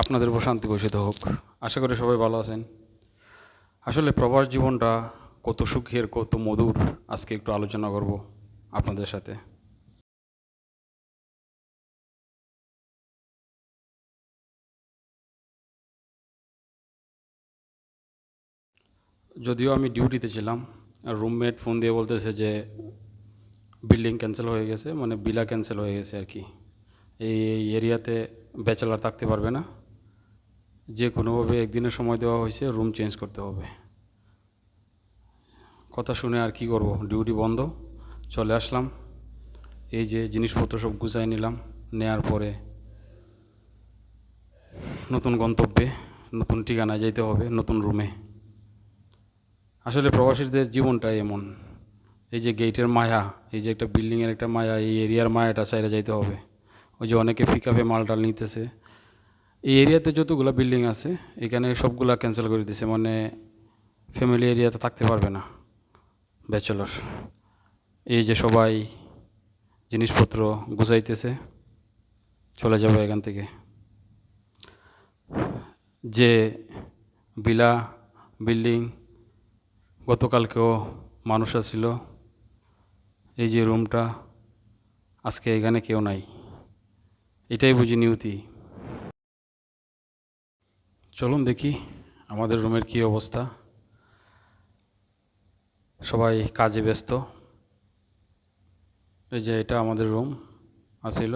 আপনাদের উপর শান্তি হোক। আশা করি সবাই ভালো আছেন। আসলে প্রবাস জীবনটা কত সুখের, কত মধুর, আজকে একটু আলোচনা করব আপনাদের সাথে। যদিও আমি ডিউটিতে ছিলাম, রুমমেট ফোন দিয়ে বলতেছে যে বিল্ডিং ক্যান্সেল হয়ে গেছে মানে বিলা ক্যান্সেল হয়ে গেছে আর কি। এই এরিয়াতে ব্যাচেলার থাকতে পারবে না। যে কোনোভাবে একদিনের সময় দেওয়া হয়েছে রুম চেঞ্জ করতে হবে। কথা শুনে আর কি করব? ডিউটি বন্ধ, চলে আসলাম। এই যে জিনিসপত্র সব গুছাই নিলাম, নেয়ার পরে নতুন গন্তব্যে, নতুন ঠিকানায় যেতে হবে, নতুন রুমে আসলে প্রবাসীদের জীবনটাই এমন। এই যে গেটের মায়া, এই যে একটা বিল্ডিংয়ের একটা মায়া, এই এরিয়ার মায়াটা চাইলে যাইতে হবে। ওই যে অনেকে ফিকাপে মালটাল নিতেছে। এই এরিয়াতে যতগুলো বিল্ডিং আছে, এখানে সবগুলা ক্যান্সেল করে দিছে মানে ফ্যামিলি এরিয়াতে থাকতে পারবে না ব্যাচেলর এই যে সবাই জিনিসপত্র গুছাইতেছে, চলে যাবে এখান থেকে। যে বিলা বিল্ডিং গতকালকেও মানুষ আসছিল, এই যে রুমটা আজকে এখানে কেউ নাই। এটাই বুঝি নিয়তি। চলুন দেখি আমাদের রুমের কি অবস্থা। সবাই কাজে ব্যস্ত। এই যে এটা আমাদের রুম আছিল।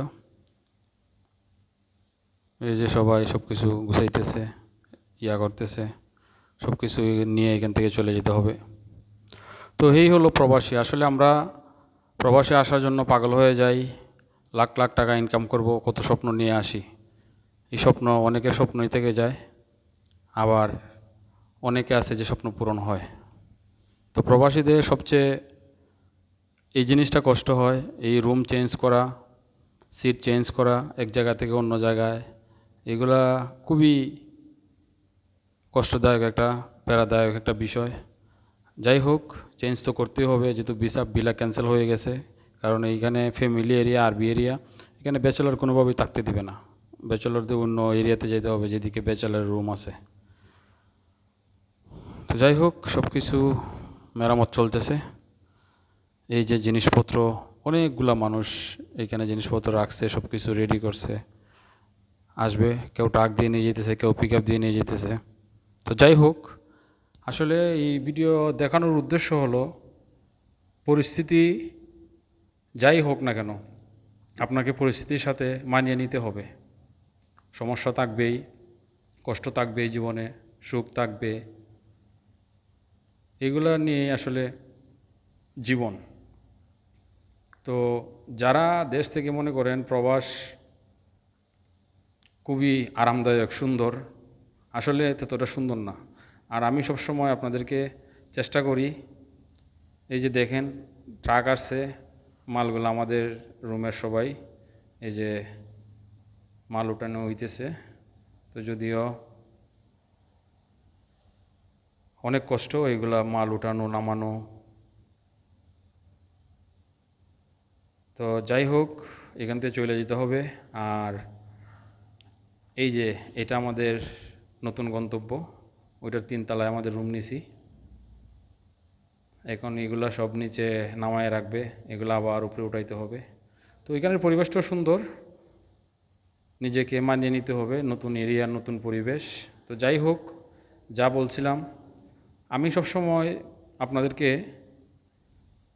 এই যে সবাই সব কিছু গুছাইতেছে, ইয়া করতেছে সব কিছু নিয়ে এখান থেকে চলে যেতে হবে। তো এই হলো প্রবাসী। আসলে আমরা প্রবাসে আসার জন্য পাগল হয়ে যাই, লাখ লাখ টাকা ইনকাম করব, কত স্বপ্ন নিয়ে আসি। এই স্বপ্ন অনেকের স্বপ্নই থেকে যায়। আবার অনেকে আছে যে স্বপ্ন পূরণ হয়। তো প্রবাসীদের সবচেয়ে এই জিনিসটা কষ্ট হয়, এই রুম চেঞ্জ করা সিট চেঞ্জ করা, এক জায়গা থেকে অন্য জায়গায়, এগুলা খুবই কষ্টদায়ক একটা, প্যারাদায়ক একটা বিষয়। যাই হোক চেঞ্জ তো করতেই হবে, যেহেতু ভিসা বিলা ক্যান্সেল হয়ে গেছে, কারণ এইখানে ফ্যামিলি এরিয়া আরবি এরিয়া এখানে ব্যাচেলার কোনোভাবেই থাকতে দিবে না। ব্যাচেলারদের অন্য এরিয়াতে যেতে হবে, যেদিকে ব্যাচেলার রুম আছে। যাই হোক সব কিছু মেরামত চলতেছে। এই যে জিনিসপত্র, অনেকগুলা মানুষ এখানে জিনিসপত্র রাখছে সব কিছু রেডি করছে। আসবে, কেউ ট্রাক দিয়ে নিয়ে যেতেছে, কেউ পিক দিয়ে নিয়ে যেতেছে। তো যাই হোক আসলে এই ভিডিও দেখানোর উদ্দেশ্য হলো, পরিস্থিতি যাই হোক না কেন, আপনাকে পরিস্থিতির সাথে মানিয়ে নিতে হবে। সমস্যা থাকবেই, কষ্ট থাকবেই জীবনে, সুখ থাকবে এগুলো নিয়ে আসলে জীবন। তো যারা দেশ থেকে মনে করেন প্রবাস খুবই আরামদায়ক, সুন্দর, আসলে ততটা সুন্দর না। আর আমি সবসময় আপনাদেরকে চেষ্টা করি, এই যে দেখেন ট্রাক আসছে, মালগুলো আমাদের রুমের সবাই, এই যে মাল উঠানো হইতেছে। তো যদিও অনেক কষ্ট এইগুলা মাল উঠানো, নামানো। তো যাই হোক, এখান থেকে চলে যেতে হবে। আর এই যে, এটা আমাদের নতুন গন্তব্য। ওইটার তিনতলায় আমাদের রুম নিছি। এখন এগুলা সব নিচে নামায় রাখবে। এগুলো আবার উপরে উঠাইতে হবে। তো এখানের পরিবেশটাও সুন্দর। নিজেকে মানিয়ে নিতে হবে। নতুন এরিয়া নতুন পরিবেশ। তো যাই হোক, যা বলছিলাম আমি সবসময় আপনাদেরকে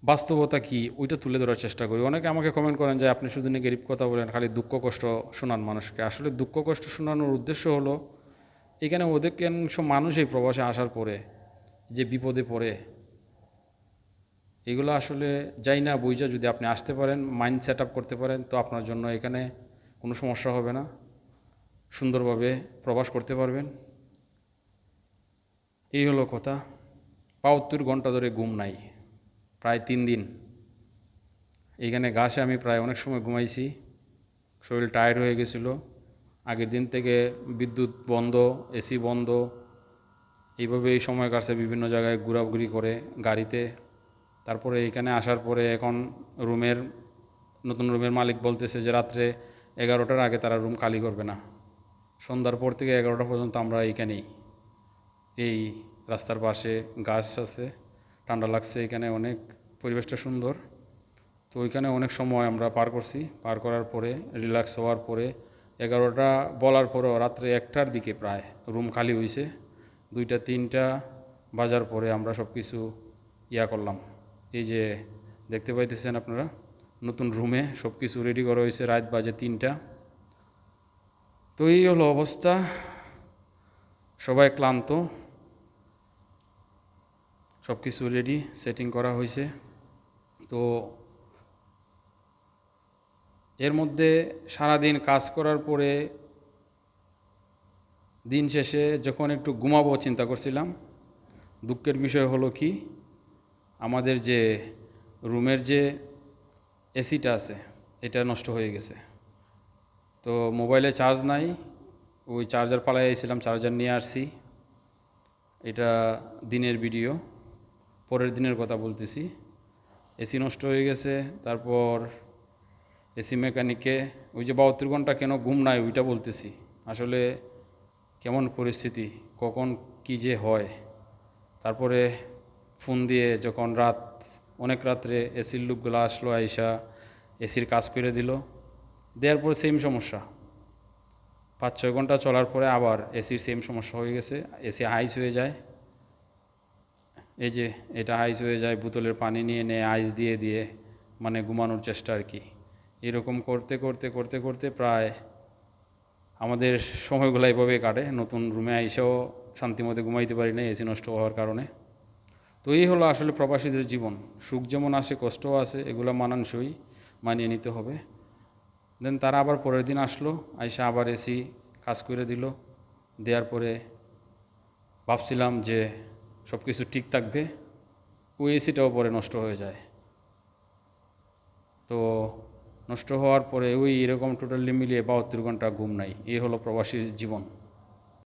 বাস্তবতা কি ওইটা তুলে ধরার চেষ্টা করি। অনেকে আমাকে কমেন্ট করেন যে, আপনি শুধু নেগেটিভ কথা বলেন, খালি দুঃখ কষ্ট শোনান মানুষকে। আসলে দুঃখ কষ্ট শোনানোর উদ্দেশ্য হলো, এখানে অধিকাংশ মানুষ এই প্রবাসে আসার পরে, যে বিপদে পড়ে, এগুলো আসলে যাই না বুঝা যদি আপনি আসতে পারেন মাইন্ড সেট আপ করতে পারেন, তো আপনার জন্য এখানে কোনো সমস্যা হবে না। সুন্দরভাবে প্রবাস করতে পারবেন। এই হলো কথা। বাহাত্তর ঘণ্টা ধরে ঘুম নাই, প্রায় তিন দিন। এইখানে গাছে আমি প্রায় অনেক সময় ঘুমাইছি। শরীর টায়ার্ড হয়ে গেছিল। আগের দিন থেকে বিদ্যুৎ বন্ধ এসি বন্ধ। এইভাবে এই সময় কাটছে বিভিন্ন জায়গায় ঘোরাঘুরি করে গাড়িতে। তারপরে এইখানে আসার পরে এখন রুমের, নতুন রুমের মালিক বলতেছে যে রাত্রে এগারোটার আগে তারা রুম খালি করবে না। সন্ধ্যার পর থেকে এগারোটা পর্যন্ত আমরা এইখানেই। এই রাস্তার পাশে গাছ আছে, ঠান্ডা লাগছে, এখানে অনেক পরিবেশটা সুন্দর। তো ওইখানে অনেক সময় আমরা পার করছি। পার করার পরে রিল্যাক্স হওয়ার পরে, এগারোটা বলার পরেও রাত্রে একটার দিকে প্রায় রুম খালি হয়েছে দুইটা, তিনটা বাজার পরে আমরা সব কিছু ইয়া করলাম। এই যে দেখতে পাইতেছেন আপনারা, নতুন রুমে সব কিছু রেডি করা হয়েছে রাত বাজে তিনটা। তো এই হলো অবস্থা। সবাই ক্লান্ত। সব কিছু রেডি সেটিং করা হয়েছে। তো এর মধ্যে সারাদিন কাজ করার পরে দিন শেষে যখন একটু ঘুমাবো চিন্তা করছিলাম, দুঃখের বিষয় হলো কি, আমাদের যে রুমের যে এসিটা আছে, এটা নষ্ট হয়ে গেছে। তো মোবাইলে চার্জ নাই, ওই চার্জার পালাই আইছিলাম চার্জার নিয়ে আসছি। এটা দিনের ভিডিও পরের দিনের কথা বলতেছি। এসি নষ্ট হয়ে গেছে, তারপর এসি মেকানিককে ওই যে বাহাত্তর ঘণ্টা কেন ঘুম নাই ওইটা বলতেছি। আসলে কেমন পরিস্থিতি, কখন কি যে হয়। তারপরে ফোন দিয়ে যখন রাত, অনেক রাত্রে এসির লোকগুলো আসলো, আইসা এসির কাজ করে দিল। দেওয়ার পরে সেম সমস্যা। পাঁচ ছয় ঘণ্টা চলার পরে আবার এসির সেম সমস্যা হয়ে গেছে, এসি আইস হয়ে যায়। এই যে এটা আইস হয়ে যায়, বোতলের পানি নিয়ে নিয়ে আইস দিয়ে দিয়ে মানে ঘুমানোর চেষ্টা আর কি। এরকম করতে করতে করতে করতে প্রায় আমাদের সময়গুলো এভাবে কাটে। নতুন রুমে আইসেও শান্তিমতো ঘুমাইতে পারি না এসি নষ্ট হওয়ার কারণে। তো এই হলো আসলে প্রবাসীদের জীবন। সুখ যেমন আসে, কষ্টও আছে এগুলো মানানসই মানিয়ে নিতে হবে। দেন তারা আবার পরের দিন আসলো, আইসা আবার এসি কাজ করে দিল। দেওয়ার পরে ভাবছিলাম যে সব কিছু ঠিক থাকবে ওই এসিটাও পরে নষ্ট হয়ে যায়। তো নষ্ট হওয়ার পরে ওই এরকম টোটালি মিলিয়ে বাহাত্তর ঘণ্টা ঘুম নাই এ হলো প্রবাসীর জীবন।